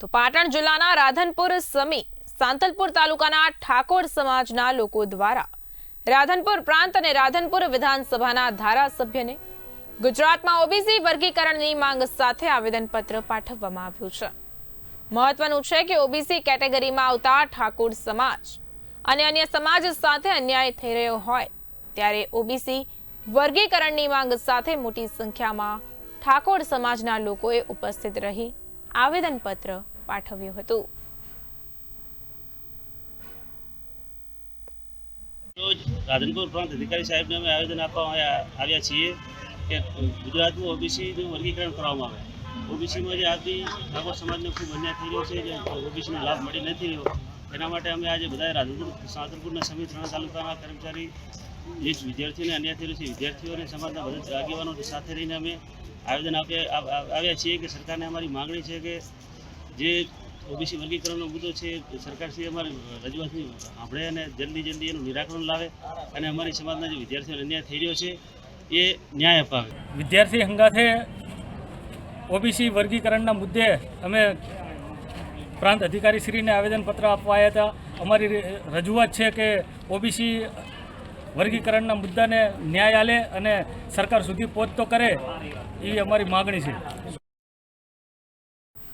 તો પાટણ જિલ્લાના રાધનપુર સમી સાંતલપુર તાલુકાના ઠાકોર સમાજના લોકો દ્વારા રાધનપુર પ્રાંત અને રાધનપુર વિધાનસભાના ધારાસભ્યને ગુજરાતમાં ઓબીસી વર્ગીકરણની માંગ સાથે આવેદનપત્ર પાઠવવામાં આવ્યું છે. મહત્વનું છે કે ઓબીસી કેટેગરીમાં આવતા ઠાકોર સમાજ અને અન્ય સમાજ સાથે અન્યાય થઈ રહ્યો હોય ત્યારે ઓબીસી વર્ગીકરણની માંગ સાથે મોટી સંખ્યામાં ઠાકોર સમાજના લોકોએ ઉપસ્થિત રહી આવેદનપત્ર પાઠવ્યું હતું. રાધનપુર પ્રાંત અધિકારી સાહેબને અમે આવેદન આપવા આવ્યા છીએ કે ગુજરાતનું ઓબીસીનું વર્ગીકરણ કરવામાં આવે. ઓબીસીમાં જે આજની ઠાકોર સમાજને ખૂબ અન્યાય થઈ રહ્યો છે, જે ઓબીસીનો લાભ મળી નથી રહ્યો, એના માટે અમે આજે બધા રાધનપુર સાધનપુરના સમિત ત્રણ તાલુકાના કર્મચારી જે વિદ્યાર્થીઓને અન્યાય થઈ છે. વિદ્યાર્થીઓ અને સમાજના બધા આગેવાનો સાથે રહીને અમે આવેદન આપી આવ- આવ- આવ્યા છીએ કે સરકારને અમારી માગણી છે કે જે ઓબીસી વર્ગીકરણનો મુદ્દો છે, સરકારશ્રી અમારી રજૂઆતની સાંભળે અને જલ્દી જલ્દી એનું નિરાકરણ લાવે અને અમારી સમાજના જે વિદ્યાર્થીઓને અન્યાય થઈ રહ્યો છે, એ ન્યાય અપાવે. વિદ્યાર્થી હંગાથે ઓબીસી વર્ગીકરણના મુદ્દે અમે પ્રાંત અધિકારીશ્રીને આવેદનપત્ર આપવા હતા. અમારી રજૂઆત છે કે ઓબીસી વર્ગીકરણના મુદ્દાને ન્યાય અને સરકાર સુધી પહોંચતો કરે એવી અમારી માગણી છે.